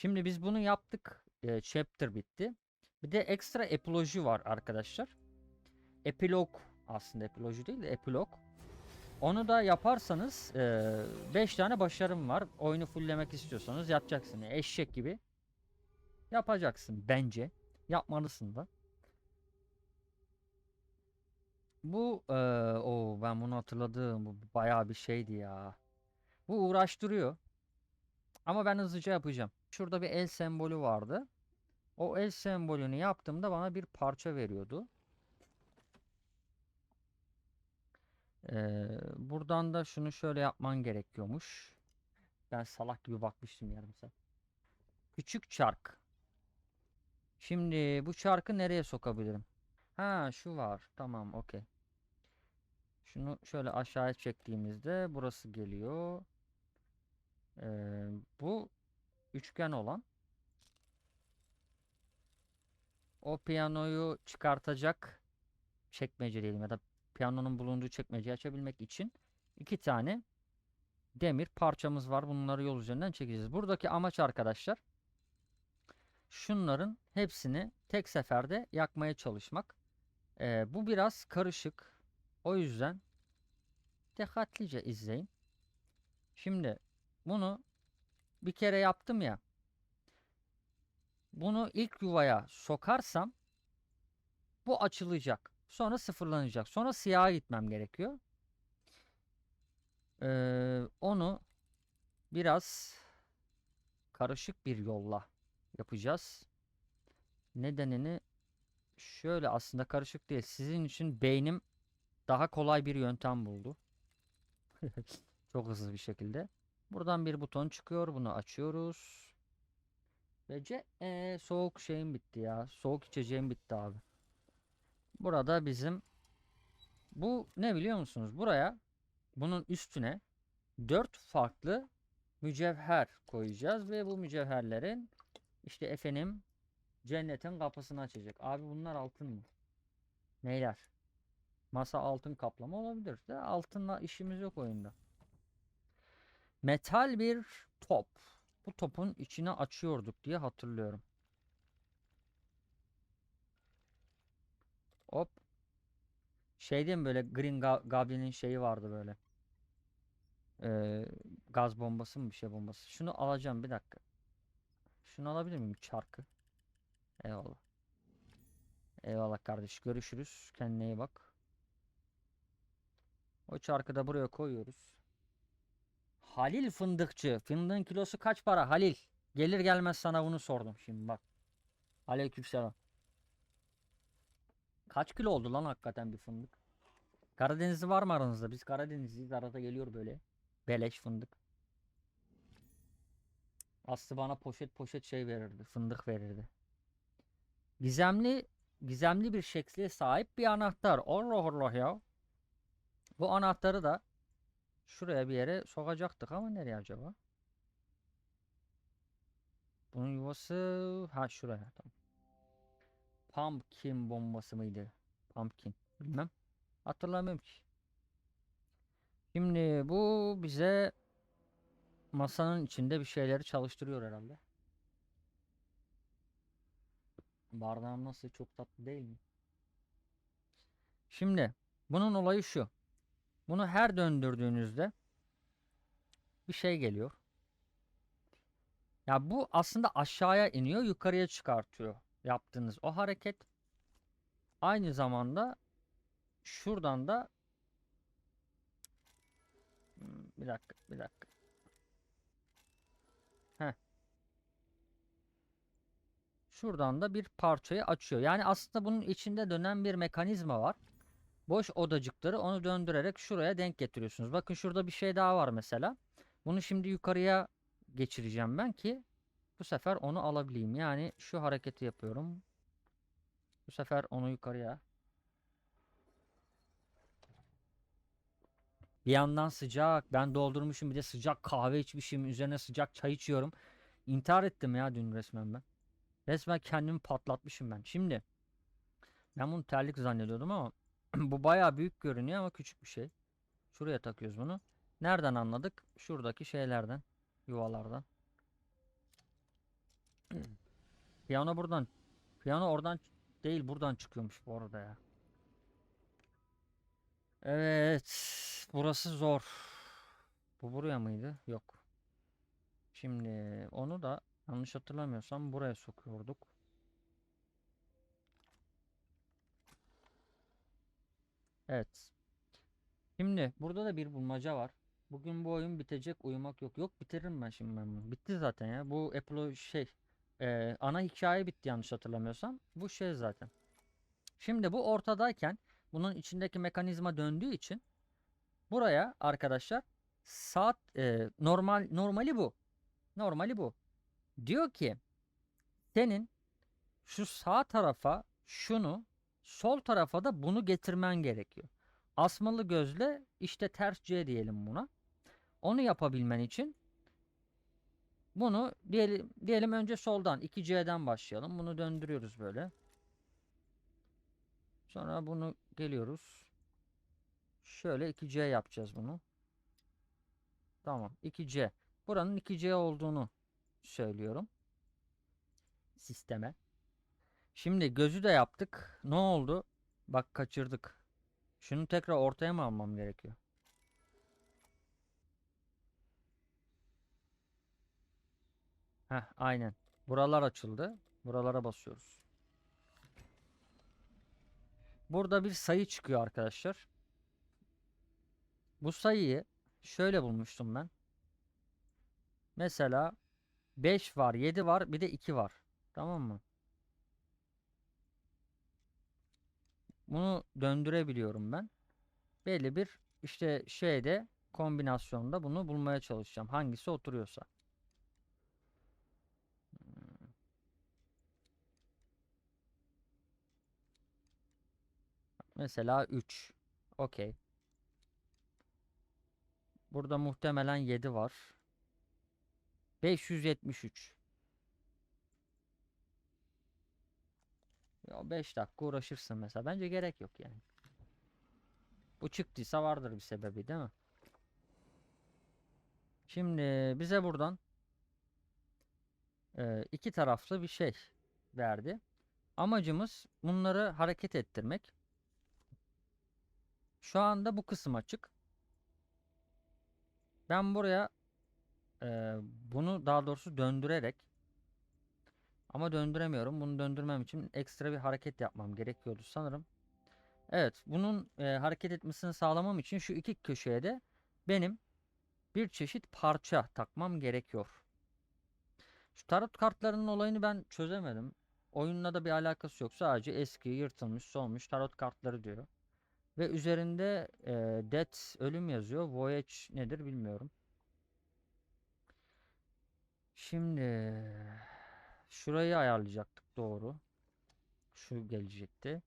Şimdi biz bunu yaptık. E, chapter bitti. Bir de ekstra epiloji var arkadaşlar. Epilog aslında epiloji değil de epilog. Onu da yaparsanız 5 tane başarım var. Oyunu fulllemek istiyorsanız yapacaksın. Eşek gibi yapacaksın bence. Yapmalısın da. Bu eee o ben bunu hatırladım. Bu bayağı bir şeydi ya. Bu uğraştırıyor. Ama ben hızlıca yapacağım. Şurada bir el sembolü vardı. O el sembolünü yaptığımda bana bir parça veriyordu. Eee, buradan da şunu şöyle yapman gerekiyormuş. Ben salak gibi bakmıştım yarım saat. Küçük çark. Şimdi bu çarkı nereye sokabilirim? Ha şu var. Tamam okey. Şunu şöyle aşağıya çektiğimizde burası geliyor. Ee, bu üçgen olan. O piyanoyu çıkartacak çekmece diyelim ya da piyanonun bulunduğu çekmeceyi açabilmek için iki tane demir parçamız var. Bunları yol üzerinden çekeceğiz. Buradaki amaç arkadaşlar şunların hepsini tek seferde yakmaya çalışmak. Ee, bu biraz karışık. O yüzden dikkatlice izleyin. Şimdi bunu bir kere yaptım ya. Bunu ilk yuvaya sokarsam bu açılacak. Sonra sıfırlanacak. Sonra siyaha gitmem gerekiyor. Ee, onu biraz karışık bir yolla yapacağız. Nedenini şöyle aslında karışık değil. Sizin için beynim daha kolay bir yöntem buldu. Çok hızlı bir şekilde. Buradan bir buton çıkıyor. Bunu açıyoruz. Ve ee, soğuk şeyim bitti ya. Soğuk içeceğim bitti abi. Burada bizim bu ne biliyor musunuz? Buraya bunun üstüne dört farklı mücevher koyacağız ve bu mücevherlerin işte efendim cennetin kapısını açacak. Abi bunlar altın mı? Neyler? Masa altın kaplama olabilir de altınla işimiz yok oyunda. Metal bir top. Bu topun içine açıyorduk diye hatırlıyorum. Hop. Şey değil mi böyle Green Go- Goblin'in şeyi vardı böyle. Ee, gaz bombası mı bir şey bombası. Şunu alacağım bir dakika. Şunu alabilir miyim çarkı? Eyvallah. Eyvallah kardeş. Görüşürüz. Kendine iyi bak. O çarkı da buraya koyuyoruz. Halil fındıkçı. Fındığın kilosu kaç para Halil? Gelir gelmez sana bunu sordum şimdi bak. Aleykümselam. Kaç kilo oldu lan hakikaten bir fındık? Karadenizli var mı aranızda? Biz Karadenizliyiz. Arada geliyor böyle. Beleş fındık. Aslı bana poşet poşet şey verirdi. Fındık verirdi. Gizemli gizemli bir şekle sahip bir anahtar. Allah Allah ya. Bu anahtarı da şuraya bir yere sokacaktık ama nereye acaba? Bunun yuvası ha şuraya tamam. Pumpkin bombası mıydı? Pumpkin. Bilmem. Hatırlamıyorum ki. Şimdi bu bize masanın içinde bir şeyleri çalıştırıyor herhalde. Bardağım nasıl çok tatlı değil mi? Şimdi bunun olayı şu. Bunu her döndürdüğünüzde bir şey geliyor. Ya bu aslında aşağıya iniyor, yukarıya çıkartıyor yaptığınız o hareket. Aynı zamanda şuradan da Hmm, bir dakika, bir dakika. Heh. Şuradan da bir parçayı açıyor. Yani aslında bunun içinde dönen bir mekanizma var. Boş odacıkları onu döndürerek şuraya denk getiriyorsunuz. Bakın şurada bir şey daha var mesela. Bunu şimdi yukarıya geçireceğim ben ki bu sefer onu alabileyim. Yani şu hareketi yapıyorum. Bu sefer onu yukarıya. Bir yandan sıcak. Ben doldurmuşum bir de sıcak kahve içmişim. Üzerine sıcak çay içiyorum. İntihar ettim ya dün resmen ben. Resmen kendimi patlatmışım ben. Şimdi ben bunu terlik zannediyordum ama bu bayağı büyük görünüyor ama küçük bir şey. Şuraya takıyoruz bunu. Nereden anladık? Şuradaki şeylerden. Yuvalardan. Piyano buradan. Piyano oradan değil buradan çıkıyormuş bu arada ya. Evet. Burası zor. Bu buraya mıydı? Yok. Şimdi onu da yanlış hatırlamıyorsam buraya sokuyorduk. Evet. Şimdi burada da bir bulmaca var. Bugün bu oyun bitecek uyumak yok. Yok bitiririm ben şimdi ben bunu. Bitti zaten ya. Bu Apple şey e, ana hikaye bitti yanlış hatırlamıyorsam. Bu şey zaten. Şimdi bu ortadayken bunun içindeki mekanizma döndüğü için buraya arkadaşlar saat e, normal normali bu. Normali bu. Diyor ki senin şu sağ tarafa şunu sol tarafa da bunu getirmen gerekiyor. Asmalı gözle işte ters C diyelim buna. Onu yapabilmen için bunu diyelim, diyelim önce soldan 2C'den başlayalım. Bunu döndürüyoruz böyle. Sonra bunu geliyoruz. Şöyle 2C yapacağız bunu. Tamam 2C. Buranın 2C olduğunu söylüyorum. Sisteme. Şimdi gözü de yaptık. Ne oldu? Bak kaçırdık. Şunu tekrar ortaya mı almam gerekiyor? Heh, aynen. Buralar açıldı. Buralara basıyoruz. Burada bir sayı çıkıyor arkadaşlar. Bu sayıyı şöyle bulmuştum ben. Mesela 5 var, 7 var, bir de 2 var. Tamam mı? Bunu döndürebiliyorum ben. Belli bir işte şeyde kombinasyonda bunu bulmaya çalışacağım. Hangisi oturuyorsa. Hmm. Mesela 3. Okey. Burada muhtemelen 7 var. 573. Ya 5 dakika uğraşırsın mesela. Bence gerek yok yani. Bu çıktıysa vardır bir sebebi değil mi? Şimdi bize buradan e, iki taraflı bir şey verdi. Amacımız bunları hareket ettirmek. Şu anda bu kısım açık. Ben buraya e, bunu daha doğrusu döndürerek ama döndüremiyorum. Bunu döndürmem için ekstra bir hareket yapmam gerekiyordu sanırım. Evet, bunun e, hareket etmesini sağlamam için şu iki köşeye de benim bir çeşit parça takmam gerekiyor. Şu tarot kartlarının olayını ben çözemedim. Oyunla da bir alakası yok. Sadece eski, yırtılmış, solmuş tarot kartları diyor. Ve üzerinde e, Death, ölüm yazıyor. Voyage nedir bilmiyorum. Şimdi şurayı ayarlayacaktık doğru. Şu gelecekti.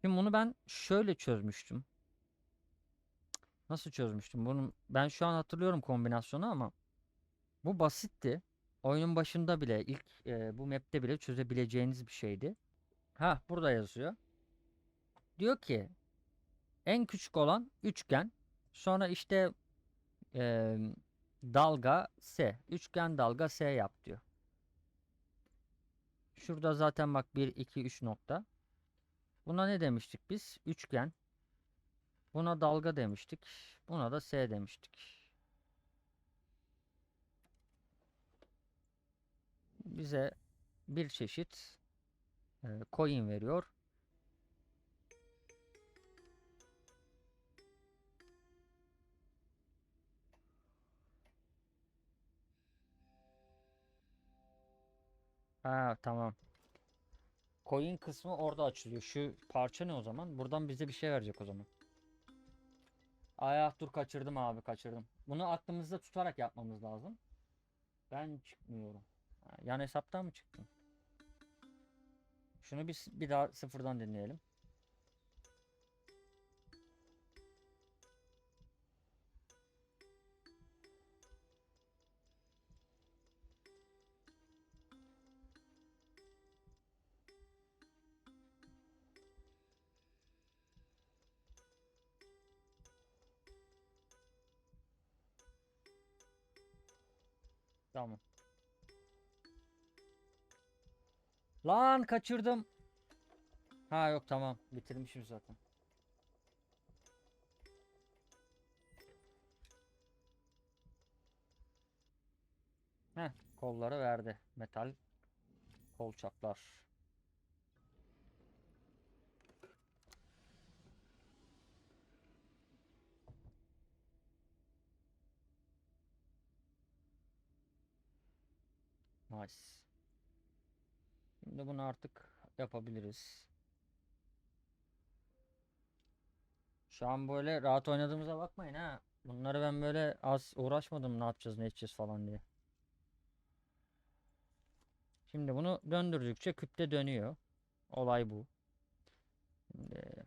Şimdi bunu ben şöyle çözmüştüm. Nasıl çözmüştüm? Bunu ben şu an hatırlıyorum kombinasyonu ama bu basitti. Oyunun başında bile ilk e, bu map'te bile çözebileceğiniz bir şeydi. Ha burada yazıyor. Diyor ki en küçük olan üçgen. Sonra işte e, dalga S. Üçgen dalga S yap diyor. Şurada zaten bak 1, 2, 3 nokta. Buna ne demiştik biz? Üçgen. Buna dalga demiştik. Buna da S demiştik. Bize bir çeşit e, coin veriyor. Ha tamam. Coin kısmı orada açılıyor. Şu parça ne o zaman? Buradan bize bir şey verecek o zaman. Ay ah, dur kaçırdım abi kaçırdım. Bunu aklımızda tutarak yapmamız lazım. Ben çıkmıyorum. Yan hesaptan mı çıktın? Şunu bir, bir daha sıfırdan dinleyelim. Lan kaçırdım. Ha yok tamam. Bitirmişim zaten. Heh, kolları verdi. Metal kolçaklar. Nice. Şimdi bunu artık yapabiliriz. Şu an böyle rahat oynadığımıza bakmayın ha. Bunları ben böyle az uğraşmadım ne yapacağız ne edeceğiz falan diye. Şimdi bunu döndürdükçe küpte dönüyor. Olay bu. Şimdi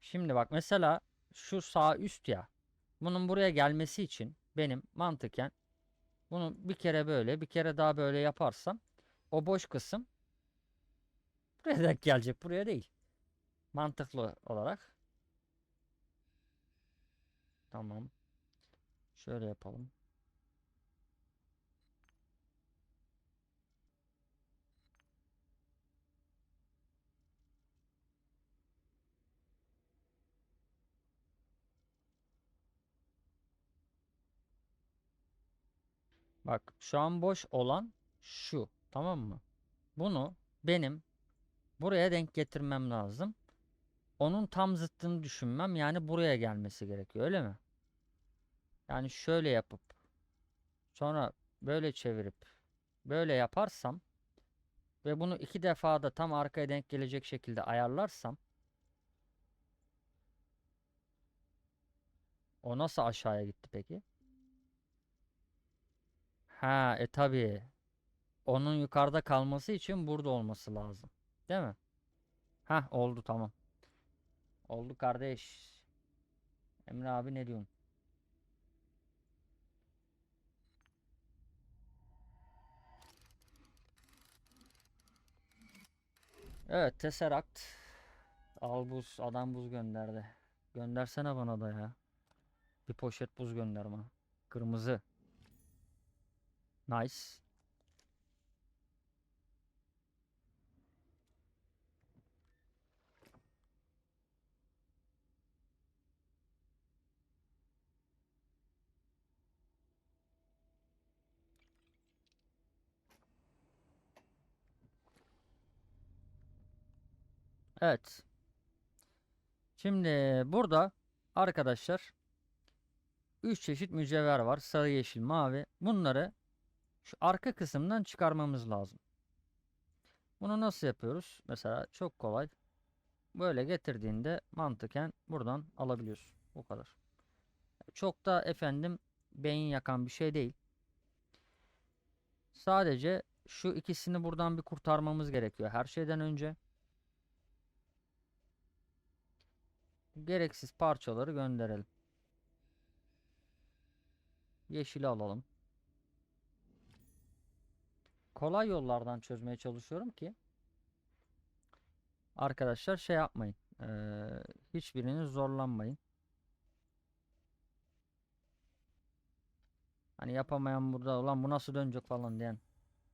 Şimdi bak mesela şu sağ üst ya. Bunun buraya gelmesi için benim mantıken bunu bir kere böyle bir kere daha böyle yaparsam o boş kısım buraya denk gelecek buraya değil. Mantıklı olarak. Tamam. Şöyle yapalım. Bak şu an boş olan şu. Tamam mı? Bunu benim buraya denk getirmem lazım. Onun tam zıttını düşünmem. Yani buraya gelmesi gerekiyor. Öyle mi? Yani şöyle yapıp sonra böyle çevirip böyle yaparsam ve bunu iki defa da tam arkaya denk gelecek şekilde ayarlarsam o nasıl aşağıya gitti peki? Ha, e tabii. Onun yukarıda kalması için burada olması lazım. Değil mi? Ha, oldu tamam. Oldu kardeş. Emre abi ne diyorsun? Evet, Tesseract. Al buz, adam buz gönderdi. Göndersene bana da ya. Bir poşet buz gönder bana. Kırmızı. Nice. Evet. Şimdi burada arkadaşlar 3 çeşit mücevher var. Sarı, yeşil, mavi. Bunları şu arka kısımdan çıkarmamız lazım. Bunu nasıl yapıyoruz? Mesela çok kolay. Böyle getirdiğinde mantıken buradan alabiliyorsun. Bu kadar. Çok da efendim beyin yakan bir şey değil. Sadece şu ikisini buradan bir kurtarmamız gerekiyor her şeyden önce. Gereksiz parçaları gönderelim. Yeşili alalım. Kolay yollardan çözmeye çalışıyorum ki arkadaşlar şey yapmayın. Ee, hiçbiriniz zorlanmayın. Hani yapamayan burada olan bu nasıl dönecek falan diyen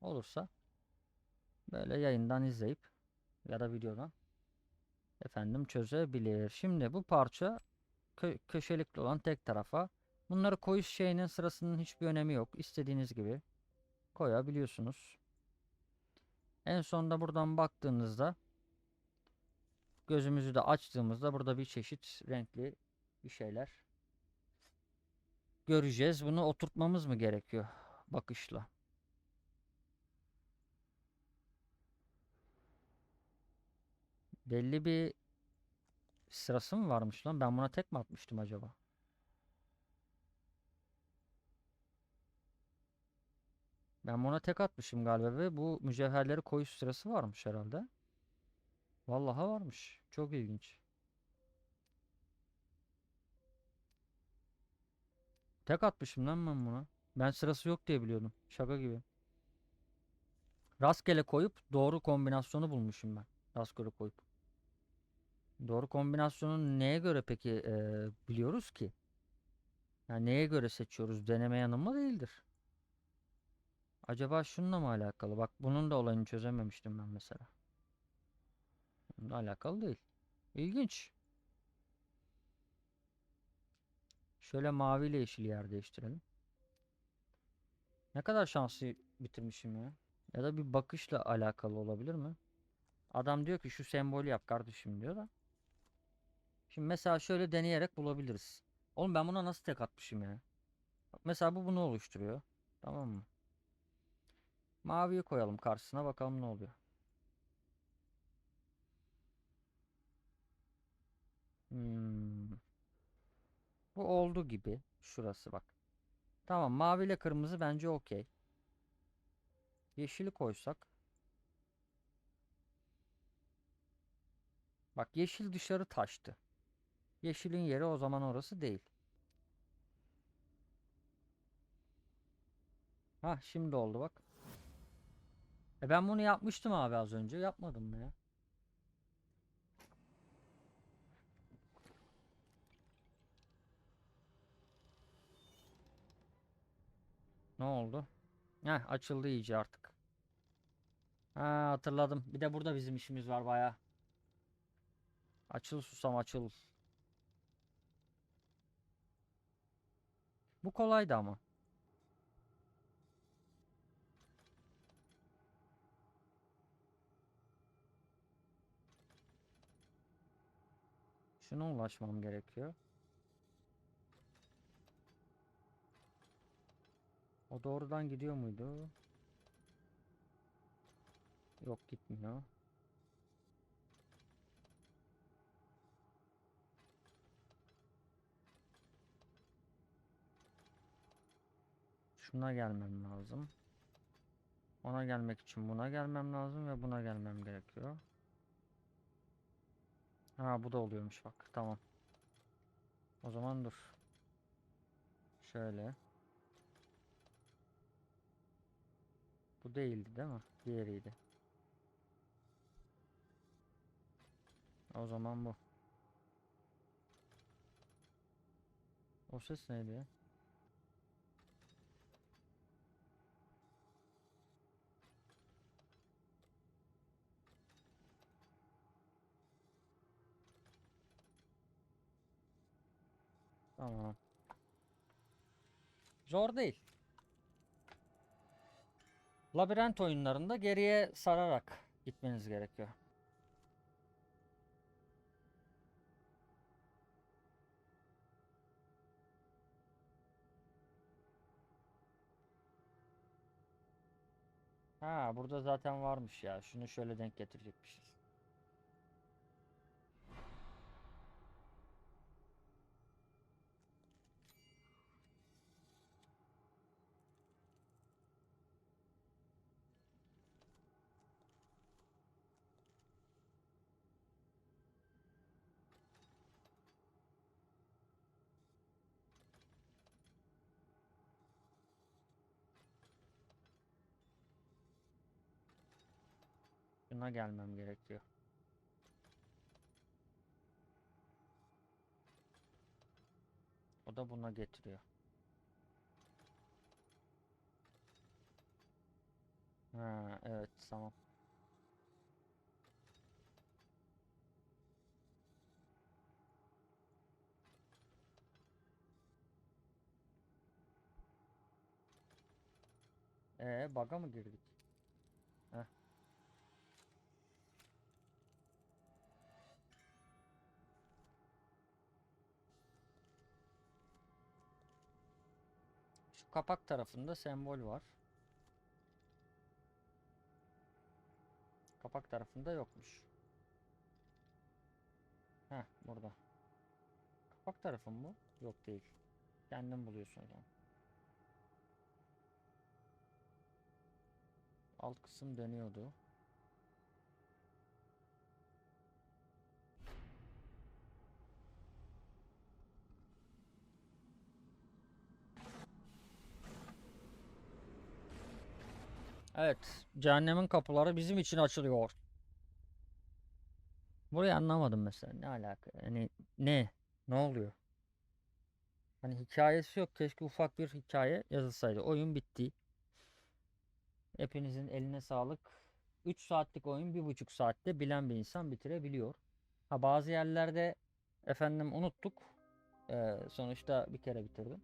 olursa böyle yayından izleyip ya da videodan efendim çözebilir. Şimdi bu parça kö köşelikli olan tek tarafa. Bunları koyuş şeyinin sırasının hiçbir önemi yok. İstediğiniz gibi koyabiliyorsunuz. En sonda buradan baktığınızda gözümüzü de açtığımızda burada bir çeşit renkli bir şeyler göreceğiz. Bunu oturtmamız mı gerekiyor bakışla? Belli bir sırası mı varmış lan? Ben buna tek mi atmıştım acaba? Ben buna tek atmışım galiba ve bu mücevherleri koyuş sırası varmış herhalde. Vallahi varmış. Çok ilginç. Tek atmışım lan ben buna. Ben sırası yok diye biliyordum. Şaka gibi. Rastgele koyup doğru kombinasyonu bulmuşum ben. Rastgele koyup. Doğru kombinasyonu neye göre peki e, biliyoruz ki? Yani neye göre seçiyoruz? Deneme yanılma değildir. Acaba şununla mı alakalı? Bak bunun da olayını çözememiştim ben mesela. Bununla alakalı değil. İlginç. Şöyle mavi ile yeşil yer değiştirelim. Ne kadar şanslı bitirmişim ya. Ya da bir bakışla alakalı olabilir mi? Adam diyor ki şu sembolü yap kardeşim diyor da. Şimdi mesela şöyle deneyerek bulabiliriz. Oğlum ben buna nasıl tek atmışım ya? Mesela bu bunu oluşturuyor. Tamam mı? Maviyi koyalım karşısına bakalım ne oluyor. Hmm. Bu oldu gibi. Şurası bak. Tamam mavi ile kırmızı bence okey. Yeşili koysak. Bak yeşil dışarı taştı. Yeşilin yeri o zaman orası değil. Ha şimdi oldu bak. E ben bunu yapmıştım abi az önce. Yapmadım mı ya? Ne oldu? Heh açıldı iyice artık. Ha hatırladım. Bir de burada bizim işimiz var baya. Açıl susam açıl. Bu kolaydı ama. Şuna ulaşmam gerekiyor. O doğrudan gidiyor muydu? Yok gitmiyor. Şuna gelmem lazım. Ona gelmek için buna gelmem lazım ve buna gelmem gerekiyor. Ha bu da oluyormuş bak. Tamam. O zaman dur. Şöyle. Bu değildi değil mi? Diğeriydi. O zaman bu. O ses neydi ya? Tamam. Zor değil. Labirent oyunlarında geriye sararak gitmeniz gerekiyor. Ha burada zaten varmış ya. Şunu şöyle denk getirecekmişiz. Şuna gelmem gerekiyor. O da buna getiriyor. Ha, evet tamam. Ee, bug'a mı girdik? Kapak tarafında sembol var. Kapak tarafında yokmuş. Heh, burada. Kapak tarafı mı? Yok değil. Kendin buluyorsun zaman. Alt kısım dönüyordu. Evet, cehennemin kapıları bizim için açılıyor. Burayı anlamadım mesela. Ne alaka? Yani ne? Ne oluyor? Hani hikayesi yok. Keşke ufak bir hikaye yazılsaydı. Oyun bitti. Hepinizin eline sağlık. 3 saatlik oyun 1,5 saatte bilen bir insan bitirebiliyor. Ha bazı yerlerde efendim unuttuk. Ee, sonuçta bir kere bitirdim.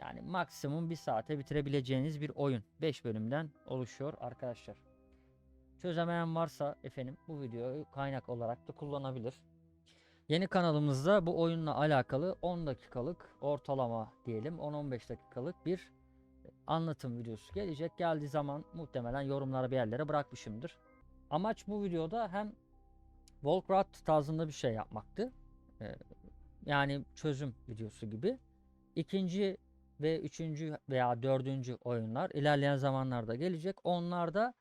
Yani maksimum bir saate bitirebileceğiniz bir oyun. 5 bölümden oluşuyor arkadaşlar. Çözemeyen varsa efendim bu videoyu kaynak olarak da kullanabilir. Yeni kanalımızda bu oyunla alakalı 10 dakikalık ortalama diyelim 10-15 dakikalık bir anlatım videosu gelecek. Geldiği zaman muhtemelen yorumlara bir yerlere bırakmışımdır. Amaç bu videoda hem Volkrat tarzında bir şey yapmaktı. Ee, yani çözüm videosu gibi. İkinci ve üçüncü veya dördüncü oyunlar ilerleyen zamanlarda gelecek. Onlarda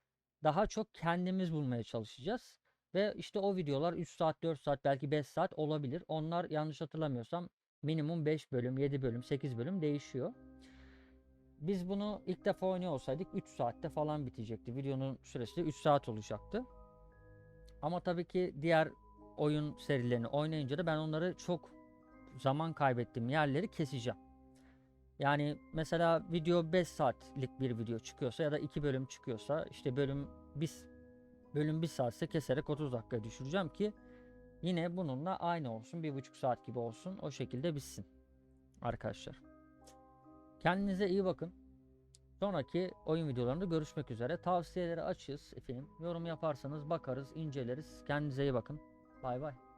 daha çok kendimiz bulmaya çalışacağız. Ve işte o videolar 3 saat, 4 saat, belki 5 saat olabilir. Onlar yanlış hatırlamıyorsam minimum 5 bölüm, 7 bölüm, 8 bölüm değişiyor. Biz bunu ilk defa oynuyor olsaydık 3 saatte falan bitecekti. Videonun süresi de 3 saat olacaktı. Ama tabii ki diğer oyun serilerini oynayınca da ben onları çok zaman kaybettiğim yerleri keseceğim. Yani mesela video 5 saatlik bir video çıkıyorsa ya da 2 bölüm çıkıyorsa işte bölüm biz bölüm 1 saatse keserek 30 dakikaya düşüreceğim ki yine bununla aynı olsun. 1,5 saat gibi olsun. O şekilde bitsin. Arkadaşlar. Kendinize iyi bakın. Sonraki oyun videolarında görüşmek üzere. Tavsiyeleri açığız efendim. Yorum yaparsanız bakarız, inceleriz. Kendinize iyi bakın. Bay bay.